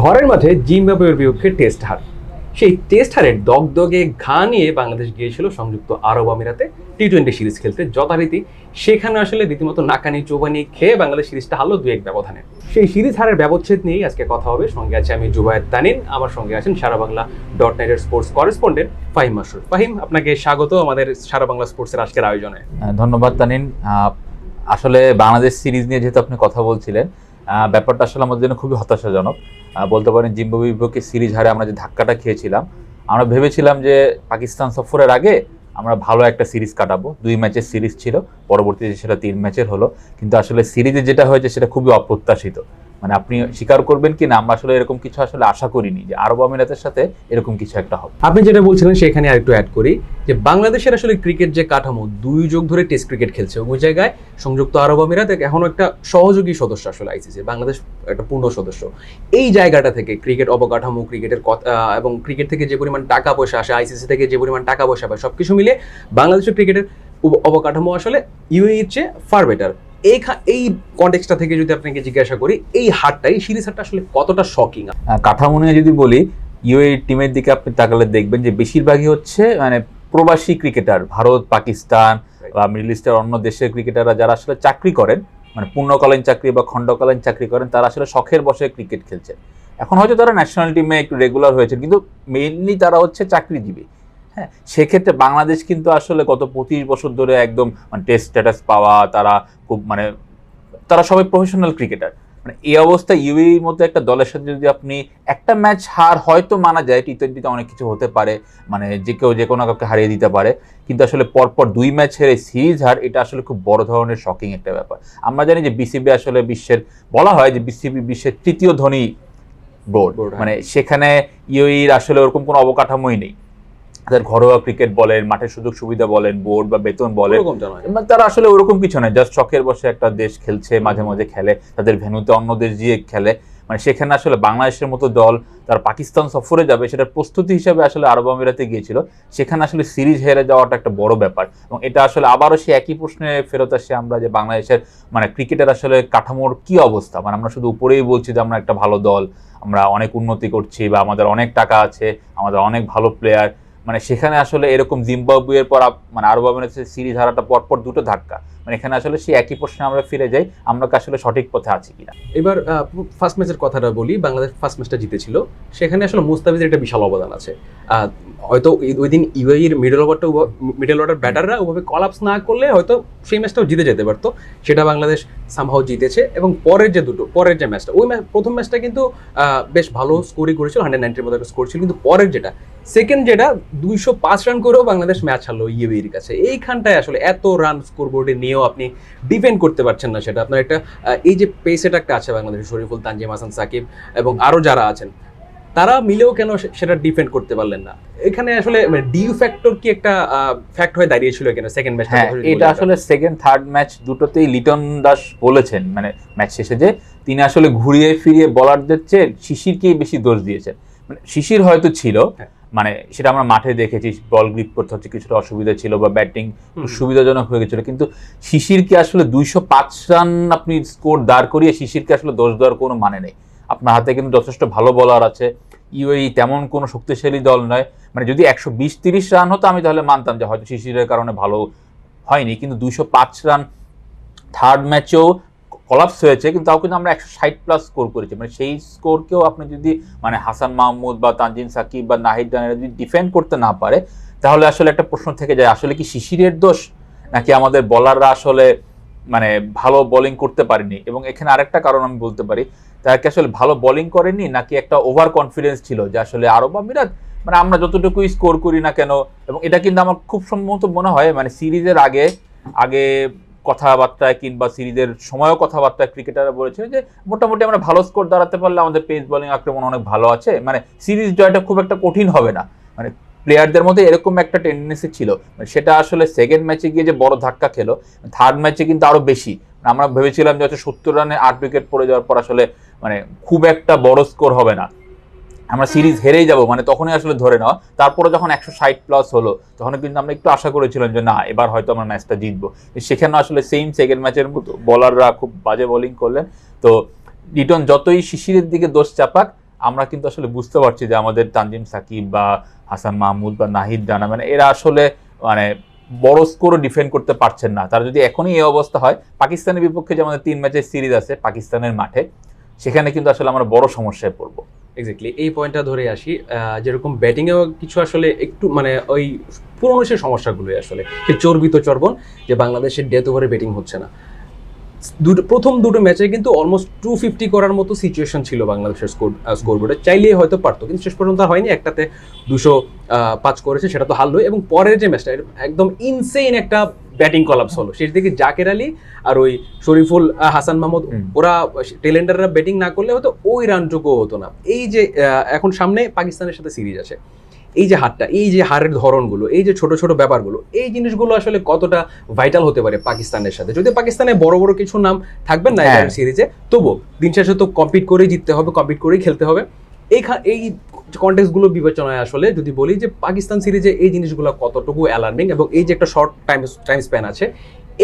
ঘরের মাঠে জিম্বাবুয়ের বিপক্ষে টেস্ট হার। সেই টেস্ট হারের দগদগে ঘা নিয়ে বাংলাদেশ গিয়েছিল সংযুক্ত আরব আমিরাতে টি টোয়েন্টি সিরিজ খেলতে। যথারীতি সেখানে আসলে রীতিমতো নাকানি চোবানি খেয়ে বাংলাদেশ সিরিজটা হারলো দু এক ব্যবধানে। সেই সিরিজ হারের ব্যবচ্ছেদ নিয়েই আজকে কথা হবে। সঙ্গে আছে আমি জুবায়ের তানিন। আমার সঙ্গে আছেন সারা বাংলা ডট নেটের স্পোর্টস করেসপন্ডেন্ট ফাহিম মাসুর ফাহিম, আপনাকে স্বাগত আমাদের সারা বাংলা স্পোর্টসের আজকের আয়োজনে। ধন্যবাদ তানিন। আসলে বাংলাদেশ সিরিজ নিয়ে যেহেতু আপনি কথা বলছিলেন ব্যাপারটা আসলে আমাদের জন্য খুবই হতাশাজনক। বলতে পারেন জিম্বাবু বিপক্ষে সিরিজ হারে আমরা যে ধাক্কাটা খেয়েছিলাম, আমরা ভেবেছিলাম যে পাকিস্তান সফরের আগে আমরা ভালো একটা সিরিজ কাটাবো। দুই ম্যাচের সিরিজ ছিল, পরবর্তীতে সেটা তিন ম্যাচের হলো। কিন্তু আসলে সিরিজে যেটা হয়েছে সেটা খুবই অপ্রত্যাশিত। মানে আপনি স্বীকার করবেন কি না, আমরা আসলে এরকম কিছু আসলে আশা করিনি যে আরব আমিরাতের সাথে এরকম কিছু একটা হবে। আপনি যেটা বলছিলেন সেখানে আরেকটু অ্যাড করি যে বাংলাদেশের আসলে ক্রিকেট যে কাঠামো, দুই যুগ ধরে টেস্ট ক্রিকেট খেলছে। ওই জায়গায় সংযুক্ত আরব আমিরাত এখনও একটা সহযোগী সদস্য আসলে আইসিসি, বাংলাদেশ একটা পূর্ণ সদস্য। এই জায়গাটা থেকে ক্রিকেট অবকাঠামো ক্রিকেটের কথা এবং ক্রিকেট থেকে যে পরিমাণ টাকা পয়সা আসে, আইসিসি থেকে যে পরিমাণ টাকা পয়সা পায়, সবকিছু মিলে বাংলাদেশের ক্রিকেটের অবকাঠামো আসলে ইউএইর চেয়ে ফার বেটার এই এই কন্টেক্সটা থেকে যদি আপনাকে জিজ্ঞাসা করি এই হারটা এই সিরিজ হারটা আসলে কতটা শকিং কাঠামো নিয়ে যদি বলি ইউএই টিমের দিকে আপনি তাকালে দেখবেন যে বেশিরভাগই হচ্ছে মানে প্রবাসী ক্রিকেটার ভারত পাকিস্তান বা মিডল ইস্টের অন্য দেশের ক্রিকেটাররা যারা আসলে চাকরি করেন মানে পূর্ণকালীন চাকরি বা খণ্ডকালীন চাকরি করেন তারা আসলে শখের বসে ক্রিকেট খেলছেন এখন হয়তো তারা ন্যাশনাল টিমে একটু রেগুলার হয়েছে কিন্তু মেইনলি তারা হচ্ছে চাকরিজীবী। হ্যাঁ সেক্ষেত্রে বাংলাদেশ কিন্তু আসলে গত পঁচিশ বছর ধরে একদম মানে টেস্ট স্ট্যাটাস পাওয়া তারা খুব মানে তারা সবাই প্রফেশনাল ক্রিকেটার মানে এই অবস্থায় ইউএর মতো একটা দলের সাথে যদি আপনি একটা ম্যাচ হার হয়তো মানা যায় টি টোয়েন্টিতে অনেক কিছু হতে পারে মানে যে কেউ যে কোনো কাউকে হারিয়ে দিতে পারে কিন্তু আসলে পরপর দুই ম্যাচ হেরে সিরিজ হার এটা আসলে খুব বড় ধরনের শকিং একটা ব্যাপার। আমরা জানি যে বিসিবি আসলে বিশ্বের বলা হয় যে বিসিবি বিশ্বের তৃতীয় ধনী বোর্ড হ্যাঁ। মানে সেখানে ইউএর আসলে ওরকম কোনো অবকাঠামোই নেই। ঘরোয়া ক্রিকেট বলেন মাঠের সুযোগ সুবিধা বলেন বোর্ড বা বেতন বলেন এবং তারা আসলে ওরকম কিছু নয় জাস্ট শখের বসে একটা দেশ খেলছে মাঝে মাঝে খেলে তাদের ভেন্যুতে অন্য দেশ গিয়ে খেলে। মানে সেখানে আসলে বাংলাদেশের মতো দল তার পাকিস্তান সফরে যাবে সেটার প্রস্তুতি হিসাবে আসলে আরব আমিরাতে গিয়েছিল সেখানে আসলে সিরিজ হেরে যাওয়াটা একটা বড় ব্যাপার। এবং এটা আসলে আবারও সে একই প্রশ্নে ফেরত আসে আমরা যে বাংলাদেশের মানে ক্রিকেটের আসলে কাঠামোর কি অবস্থা? মানে আমরা শুধু উপরেই বলছি যে আমরা একটা ভালো দল আমরা অনেক উন্নতি করছি বা আমাদের অনেক টাকা আছে আমাদের অনেক ভালো প্লেয়ার মানে সেখানে আসলে এরকম জিম্বাবুয়ের পর মানে আরব আমিরাতের সিরিজ হারাটা পরপর দুটো ধাক্কা। মানে এখানে আসলে সেই একই প্রশ্নে আমরা ফিরে যাই, আমরা আসলে সঠিক পথে আছি কিনা। এবার ফার্স্ট ম্যাচের কথাটা বলি, বাংলাদেশ ফার্স্ট ম্যাচটা জিতেছিল। সেখানে আসলে মুস্তাফিজের একটা বিশাল অবদান আছে। হয়তো ওই দিন ইউএইর মিডল ওভারটা মিডল অর্ডার ব্যাটাররা ওভাবে কলাপস না করলে হয়তো সেই ম্যাচটাও জিতে যেতে পারতো। সেটা বাংলাদেশ সামহাও জিতেছে এবং পরের যে দুটো পরের যে ম্যাচটা ওই ম্যাচ প্রথম ম্যাচটা কিন্তু বেশ ভালো স্কোরই করেছিল হান্ড্রেড নাইনটির মতো একটা স্কোর ছিল, কিন্তু পরের যেটা সেকেন্ড যেটা দুইশো পাঁচ রান করেও বাংলাদেশ ম্যাচ হারলো ইউএইর কাছে। এইখানটায় আসলে এত রান স্কোর বোর্ডে নিয়েও আপনি ডিপেন্ড করতে পারছেন না সেটা। আপনার একটা এই যে পেস একটা আছে বাংলাদেশের শরীফুল তানজিম হাসান সাকিব এবং আরও যারা আছেন তারা মিলেও কেন সেটা ডিফেন্ড করতে পারলেন না? এখানে আসলে ডিউ ফ্যাক্টর কি একটা ফ্যাক্ট হয়ে দাঁড়িয়েছিল কেন সেকেন্ড ম্যাচ হ্যাঁ এটা আসলে সেকেন্ড থার্ড ম্যাচ দুটোতেই লিটন দাস বলেছেন মানে ম্যাচ শেষে যে তিনি আসলে ঘুরিয়ে ফিরিয়ে বলারদের চেয়ে শিশিরকেই বেশি দোষ দিয়েছেন। মানে শিশির হয়তো ছিল হ্যাঁ। মানে সেটা আমরা মাঠে দেখেছি বল গ্রিপ করতে হচ্ছে কিছুটা অসুবিধা ছিল বা ব্যাটিং। সুবিধাজনক হয়ে গেছিল। কিন্তু শিশিরকে আসলে দুইশো পাঁচ রান আপনি স্কোর দাঁড় করিয়ে শিশিরকে আসলে দোষ দেওয়ার কোনো মানে নেই। আপনার হাতে কিন্তু যথেষ্ট ভালো বলার আছে। ইউএই তেমন কোনো শক্তিশালী দল নয়। মানে যদি একশো বিশ তিরিশ রান হতো আমি তাহলে মানতাম যে হয়তো শিশিরের কারণে ভালো হয়নি। কিন্তু দুইশো পাঁচ রান থার্ড ম্যাচেও কলাপস হয়েছে, কিন্তু তাও কিন্তু আমরা একশো ষাট প্লাস স্কোর করেছি। মানে সেই স্কোরকেও আপনি যদি মানে হাসান মাহমুদ বা তানজিন সাকিব বা নাহিদ রানেরা যদি ডিফেন্ড করতে না পারে, তাহলে আসলে একটা প্রশ্ন থেকে যায়, আসলে কি শিশিরের দোষ? নাকি আমাদের বলাররা আসলে মানে ভালো বোলিং করতে পারেনি? এবং এখানে আরেকটা কারণ আমি বলতে পারি, তারা কি আসলে ভালো বোলিং করেনি? নাকি একটা ওভার কনফিডেন্স ছিল যে আসলে আরব আমিরাত মানে আমরা যতটুকুই স্কোর করি না কেন? এবং এটা কিন্তু আমার খুব সম্ভবত মনে হয় মানে সিরিজের আগে আগে কথাবার্তায় কিংবা সিরিজের সময়ও কথাবার্তায় ক্রিকেটাররা বলেছে যে মোটামুটি আমরা ভালো স্কোর দাঁড়াতে পারলে আমাদের পেস বোলিং আক্রমণ অনেক ভালো আছে। মানে সিরিজ জয়টা খুব একটা কঠিন হবে না। মানে প্লেয়ারদের মধ্যে এরকম একটা টেন্ডেন্সি ছিল। মানে সেটা আসলে সেকেন্ড ম্যাচে গিয়ে যে বড় ধাক্কা খেলো থার্ড ম্যাচে কিন্তু আরও বেশি। আমরা ভেবেছিলাম যে হচ্ছে সত্তর রানে আট উইকেট পড়ে যাওয়ার পর আসলে মানে খুব একটা বড় স্কোর হবে না। আমরা সিরিজ হেরেই যাব মানে তখনই আসলে ধরে নেওয়া তারপরে যখন একশো ষাট প্লাস হলো তখন কিন্তু আমরা একটু আশা করেছিলাম যে না, এবার হয়তো আমরা ম্যাচটা জিতবো। সেখানে আসলে সেম সেকেন্ড ম্যাচের মতো বলাররা খুব বাজে বোলিং করলেন। তো লিটন যতই শিশিরের দিকে দোষ চাপাক, আমরা কিন্তু আসলে বুঝতে পারছি যে আমাদের তানজিম সাকিব বা হাসান মাহমুদ বা নাহিদ রানা মানে এরা আসলে মানে বড় স্কোরও ডিফেন্ড করতে পারছেন না। তারা যদি এখনই এই অবস্থা হয়, পাকিস্তানের বিপক্ষে যে আমাদের তিন ম্যাচের সিরিজ আছে, পাকিস্তানের মাঠে, সেখানে কিন্তু আসলে আমরা বড় সমস্যায় পড়ব। এক্স্যাক্টলি এই পয়েন্টটা ধরে আসি যেরকম ব্যাটিংয়েও কিছু আসলে একটু মানে ওই পুরনো সে সমস্যাগুলোই আসলে। চর্বিত চর্বণ, যে বাংলাদেশের ডেথ ওভারে ব্যাটিং হচ্ছে না। দুটো প্রথম দুটো ম্যাচে কিন্তু অলমোস্ট টু ফিফটি করার মতো সিচুয়েশন ছিল বাংলাদেশের স্কোর স্কোর বোর্ডে চাইলেই হয়তো পারতো কিন্তু শেষ পর্যন্ত হয়নি। একটাতে দুশো পাঁচ করেছে সেটা তো হারলো এবং পরের যে ম্যাচটা একদম ইনসেইন একটা ব্যাটিং কলাপস হলো। শেষ দিকে জাকের আলী আর ওই শরীফুল হাসান মাহমুদ ওরা টেলেন্ডাররা ব্যাটিং না করলে হয়তো ওই রানটুকু হতো না। এই যে এখন সামনে পাকিস্তানের সাথে সিরিজ আছে। এই যে হারটা এই যে হারের ধরনগুলো এই যে ছোট ছোট ব্যাপারগুলো এই জিনিসগুলো আসলে কতটা ভাইটাল হতে পারে পাকিস্তানের সাথে? যদি পাকিস্তানে বড় বড় কিছু নাম থাকবেন না হ্যাঁ। সিরিজে তবু দিন শেষে তো কম্পিট করেই জিততে হবে কম্পিট করেই খেলতে হবে। এই এই কন্টেক্সগুলো বিবেচনায় আসলে যদি বলি যে পাকিস্তান সিরিজে এই জিনিসগুলো কতটুকু অ্যালার্মিং এবং এই যে একটা শর্ট টাইম টাইম স্প্যান আছে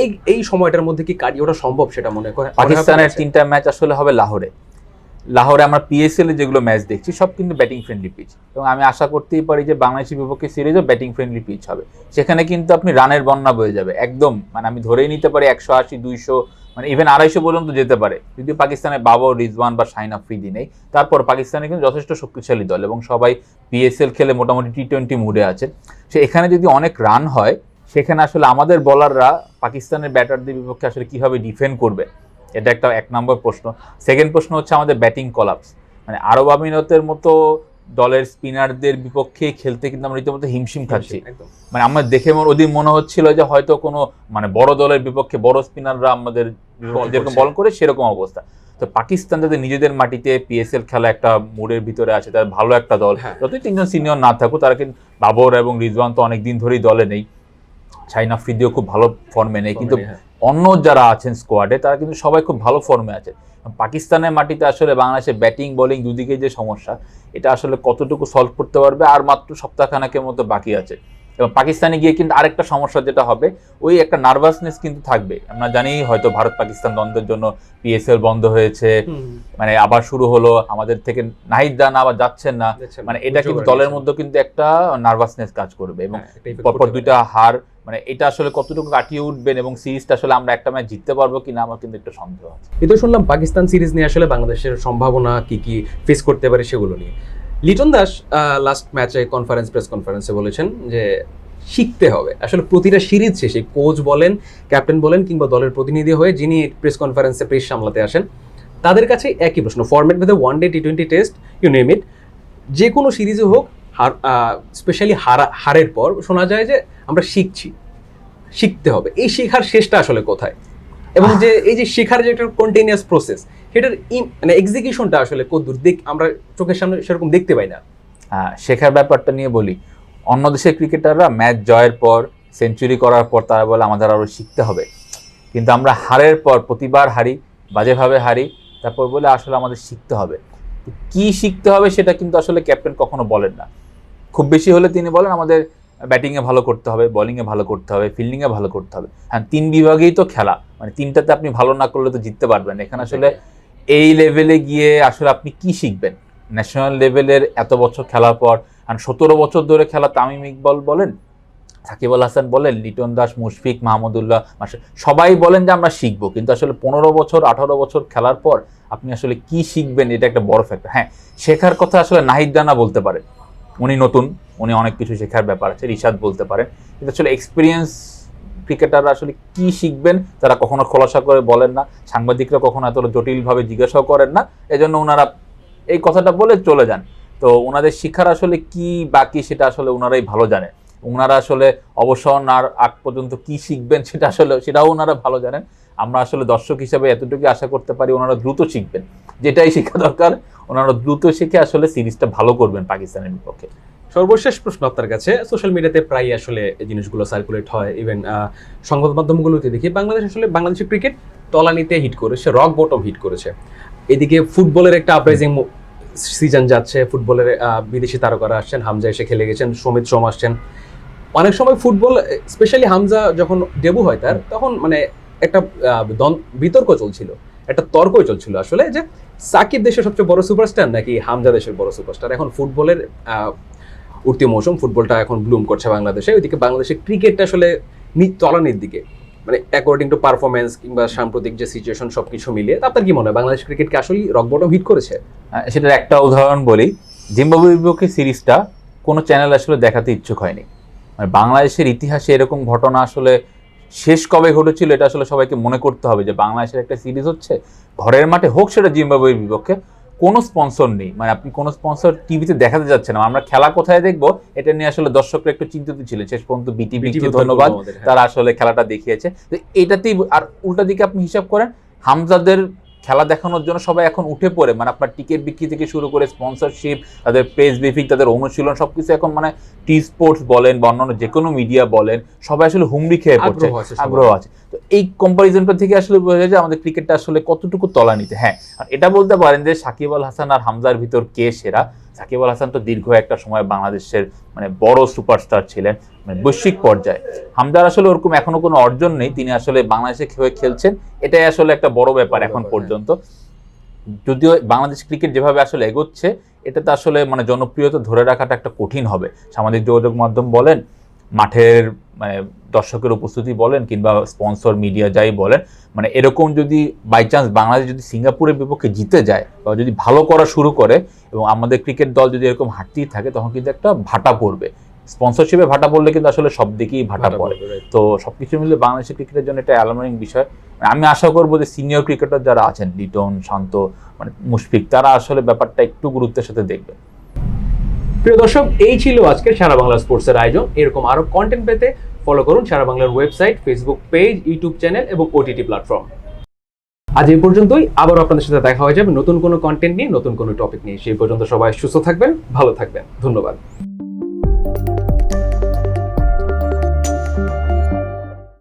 এই এই সময়টার মধ্যে কি কাটিয়ে ওঠা সম্ভব সেটা মনে করে পাকিস্তানের তিনটা ম্যাচ আসলে হবে লাহোরে। লাহোরে আমরা পিএসএল যেগুলো ম্যাচ দেখছি, সব কিন্তু ব্যাটিং ফ্রেন্ডলি পিচ এবং আমি আশা করতেই পারি যে বাংলাদেশের বিপক্ষে সিরিজও ব্যাটিং ফ্রেন্ডলি পিচ হবে। সেখানে কিন্তু আপনি রানের বন্যা বয়ে যাবে, একদম। মানে আমি ধরেই নিতে পারি একশো আশি, দুইশো মানে ইভেন আড়াইশো পর্যন্ত যেতে পারে। যদি পাকিস্তানের বাবর, রিজওয়ান বা শাহিন আফ্রিদি নেই। তারপর পাকিস্তানে কিন্তু যথেষ্ট শক্তিশালী দল এবং সবাই পিএসএল খেলে মোটামুটি টি টোয়েন্টি মুডে আছে। সে এখানে যদি অনেক রান হয়, সেখানে আসলে আমাদের বলাররা পাকিস্তানের ব্যাটারদের বিপক্ষে আসলে কীভাবে ডিফেন্ড করবে? এটা একটা এক নম্বর প্রশ্ন। সেকেন্ড প্রশ্ন হচ্ছে আমাদের ব্যাটিং কলাপস মানে আরব আমিরতের মতো দলের স্পিনারদের বিপক্ষে খেলতে কিন্তু আমরা রীতিমতো হিমশিম খাচ্ছি। মানে আমার দেখে মনে ওদিন মনে হচ্ছিল যে হয়তো কোনো মানে বড় দলের বিপক্ষে বড় স্পিনাররা আমাদের বল যেরকম বল করে সেরকম অবস্থা। তো পাকিস্তান যাদের নিজেদের মাটিতে পিএসএল খেলা একটা মুডের ভিতরে আছে তার ভালো একটা দল। হ্যাঁ। যতই তিনজন সিনিয়র না থাকুক তারা কিন্তু বাবর এবং রিজওয়ান তো অনেক দিন ধরেই দলে নেই। শাহিন আফ্রিদিও খুব ভালো ফর্মে নেই। কিন্তু হ্যাঁ। অন্য যারা আছেন স্কোয়াডে তারা কিন্তু সবাই খুব ভালো ফর্মে আছে। পাকিস্তানের মাটিতে আসলে বাংলাদেশের ব্যাটিং বোলিং দুদিকে যে সমস্যা, এটা আসলে কতটুকু সলভ করতে পারবে আর মাত্র সপ্তাহখানাকের মতো বাকি আছে। এবং পাকিস্তানে গিয়ে কিন্তু আরেকটা সমস্যা যেটা হবে ওই একটা নার্ভাসনেস কিন্তু থাকবে। আমরা জানি হয়তো ভারত পাকিস্তান দ্বন্দ্বের জন্য পিএসএল বন্ধ হয়েছে মানে আবার শুরু হলো আমাদের থেকে নাহিদ রানা আবার যাচ্ছেন না। মানে এটা কিন্তু দলের মধ্যে কিন্তু একটা নার্ভাসনেস কাজ করবে এবং হ্যাঁ, পরপর দুইটা হার মানে এটা আসলে কতটুকু কাটিয়ে উঠবেন এবং সিরিজটা আসলে আমরা একটা ম্যাচ জিততে পারব কিনা আমার কিন্তু একটু সন্দেহ আছে। তো শুনলাম পাকিস্তান সিরিজ নিয়ে আসলে বাংলাদেশের সম্ভাবনা কি কি ফেস করতে পারে সেগুলো নিয়ে। লিটন দাস লাস্ট ম্যাচে কনফারেন্স প্রেস কনফারেন্সে বলেছেন যে শিখতে হবে। আসলে প্রতিটা সিরিজ শেষে কোচ বলেন ক্যাপ্টেন বলেন কিংবা দলের প্রতিনিধি হয়ে যিনি প্রেস কনফারেন্সে প্রেস সামলাতে আসেন, তাদের কাছে একই প্রশ্ন। ফরম্যাট ভেদে one day T twenty test you name it যে কোনো সিরিজে হোক, হার স্পেশালি হারা, হারের পর শোনা যায় যে আমরা শিখছি। শিখতে হবে। এই শেখার শেষটা আসলে কোথায়? এবং যে এই যে শেখার যে একটা কন্টিনিউয়াস প্রসেস সেটার মানে এক্সিকিউশনটা আসলে কদ্দূর দেখ আমরা চোখের সামনে সেরকম দেখতে পাই না। শেখার ব্যাপারটা নিয়ে বলি। অন্য দেশের ক্রিকেটাররা ম্যাচ জয়ের পর সেঞ্চুরি করার পর তারা বলে আমাদের আরও শিখতে হবে। কিন্তু আমরা হারের পর প্রতিবার হারি বাজেভাবে হারি তারপর বলে আসলে আমাদের শিখতে হবে। কি শিখতে হবে সেটা কিন্তু আসলে ক্যাপ্টেন কখনো বলেন না। খুব বেশি হলে তিনি বলেন আমাদের ব্যাটিংয়ে ভালো করতে হবে বলিংয়ে ভালো করতে হবে ফিল্ডিংয়ে ভালো করতে হবে। হ্যাঁ তিন বিভাগেই তো খেলা। মানে তিনটাতে আপনি ভালো না করলে তো জিততে পারবেন। এখানে আসলে এই লেভেলে গিয়ে আসলে আপনি কি শিখবেন? ন্যাশনাল লেভেলের এত বছর খেলার পর আর সতেরো বছর ধরে খেলা তামিম ইকবল বলেন সাকিব আল হাসান বলেন লিটন দাস মুশফিক মাহমুদুল্লাহ মাসে সবাই বলেন যে আমরা শিখব। কিন্তু আসলে পনেরো বছর আঠারো বছর খেলার পর আপনি আসলে কি শিখবেন এটা একটা বড় ফ্যাক্টর হ্যাঁ শেখার কথা আসলে নাহিদ রানা বলতে পারেন। উনি নতুন, উনি অনেক কিছু শেখার ব্যাপার আছে, রিশাদ বলতে পারেন কিন্তু আসলে এক্সপিরিয়েন্স ক্রিকেটাররা আসলে কি শিখবেন, তারা কখনো খোলাসা করে বলেন না, সাংবাদিকরা কখনো এত জটিলভাবে জিজ্ঞাসাও করেন না, এজন্য ওনারা এই কথাটা বলে চলে যান। তো ওনাদের শিক্ষার আসলে কি বাকি সেটা আসলে ওনারাই ভালো জানেন। ওনারা আসলে অবসর আর আগ পর্যন্ত কি শিখবেন সেটা আসলে, সেটাও ওনারা ভালো জানেন। আমরা আসলে দর্শক হিসাবে এতটুকু আশা করতে পারি ওনারা দ্রুত শিখবেন। যেটাই শেখা দরকার ওনারা দ্রুত শিখে আসলে সিরিজটা ভালো করবেন পাকিস্তানের বিপক্ষে। সর্বশেষ প্রশ্ন আপনার কাছে। সোশ্যাল মিডিয়াতে প্রায় আসলে এই জিনিসগুলো সার্কুলেট হয়। ইভেন সংবাদ মাধ্যমগুলোতে দেখি বাংলাদেশ আসলে বাংলাদেশের ক্রিকেট তলানিতে হিট করেছে রক বটম হিট করেছে। এদিকে ফুটবলের একটা আপরাইজিং সিজন যাচ্ছে। ফুটবলের বিদেশি তারকারা আসছেন। হামজা এসে খেলে গেছেন, সমিত শ্রম আসছেন। অনেক সময় ফুটবল স্পেশালি হামজা যখন ডেবু হয় তার, তখন মানে একটা বিতর্ক চলছিল। একটা তর্কই চলছিল আসলে যে সাকিব দেশের সবচেয়ে বড় সুপারস্টার নাকি হামজা দেশের বড় সুপারস্টার? এখন ফুটবলের উঠতি মৌসুম, ফুটবলটা এখন ব্লুম করছে বাংলাদেশে। ওইদিকে বাংলাদেশের ক্রিকেটটা আসলে তলানির দিকে। মানে অ্যাকর্ডিং টু পারফরমেন্স কিংবা সাম্প্রতিক যে সিচুয়েশন সবকিছু মিলিয়ে, তা আপনার কি মনে হয়? বাংলাদেশ ক্রিকেটকে আসলেই আসলে রক বটম হিট করেছে সেটার একটা উদাহরণ বলি। জিম্বাবুয়ের বিপক্ষে সিরিজটা কোনো চ্যানেল আসলে দেখাতে ইচ্ছুক হয়নি। মানে বাংলাদেশের ইতিহাসে এরকম ঘটনা আসলে শেষ কবে ঘটেছিল এটা আসলে সবাইকে মনে করতে হবে যে বাংলাদেশের একটা সিরিজ হচ্ছে ঘরের মাঠে হোক সেটা জিম্বাবুয়ের বিপক্ষে কোনো স্পন্সর নেই। মানে আপনি কোনো স্পন্সর টিভিতে দেখাতে যাচ্ছেন না। আমরা খেলা কোথায় দেখব এটা নিয়ে আসলে দর্শকরা একটু চিন্তিত ছিল শেষ পর্যন্ত বিটিভিকে ধন্যবাদ। তারা আসলে খেলাটা দেখিয়েছে। তো এটাতেই আর উল্টা দিকে আপনি হিসাব করেন হামজাদের খেলা দেখানোর জন্য সবাই এখন উঠে পড়ে। মানে আপনার টিকিট বিক্রি থেকে শুরু করে স্পন্সরশিপ তাদের পেজ ব্রিফিং তাদের অনুশীলন সব কিছু এখন মানে টি স্পোর্টস বলেন বা অন্যান্য যে কোনো মিডিয়া বলেন সবাই আসলে হুমড়ি খেয়ে পড়ছে। আগ্রহ আছে তো এই কম্পারিজনটা থেকে আসলে বোঝা যায় যে আমাদের ক্রিকেটটা আসলে কতটুকু তলা নিতে হ্যাঁ আর এটা বলতে পারেন যে সাকিব আল হাসান আর হামজার ভিতর কে সেরা? সাকিব আল হাসান তো দীর্ঘ একটা সময় বাংলাদেশের মানে বড় সুপারস্টার ছিলেন মানে বৈশ্বিক পর্যায়ে। হামদার আসলে ওরকম এখনও কোনো অর্জন নেই তিনি আসলে বাংলাদেশে হয়ে খেলছেন এটাই আসলে একটা বড় ব্যাপার এখন পর্যন্ত। যদিও বাংলাদেশ ক্রিকেট যেভাবে আসলে এগোচ্ছে এটাতে আসলে মানে জনপ্রিয়তা ধরে রাখাটা একটা কঠিন হবে। সামাজিক যোগাযোগ মাধ্যম বলেন মাঠের মানে দর্শকের উপস্থিতি বলেন কিংবা স্পন্সর মিডিয়া যাই বলেন মানে এরকম যদি বাই চান্স বাংলাদেশ যদি সিঙ্গাপুরের বিপক্ষে জিতে যায় বা যদি ভালো করা শুরু করে এবং আমাদের ক্রিকেট দল যদি এরকম হাঁটতেই থাকে তখন কিন্তু একটা ভাটা পড়বে। স্পন্সরশিপে ভাটা পড়লে কিন্তু আসলে সব দিকেই ভাটা পড়ে। তো সবকিছু মিলে বাংলাদেশের ক্রিকেটের জন্য এটা অ্যালার্মিং বিষয়। আমি আশা করব যে সিনিয়র ক্রিকেটার যারা আছেন লিটন শান্ত মানে মুশফিক তারা আসলে ব্যাপারটা একটু গুরুত্বের সাথে দেখবে প্রিয় দর্শক, এই ছিল আজকের সারা বাংলা স্পোর্টসের আয়োজন। এরকম আরও কন্টেন্ট পেতে ফলো করুন সারা বাংলার website Facebook page YouTube channel এবং ওটিটি প্ল্যাটফর্ম আজ এই পর্যন্তই। আবার আপনাদের সাথে দেখা হয়ে যাবে নতুন কোনো কন্টেন্ট নিয়ে, নতুন কোনো টপিক নিয়ে। সেই পর্যন্ত সবাই সুস্থ থাকবেন, ভালো থাকবেন। ধন্যবাদ।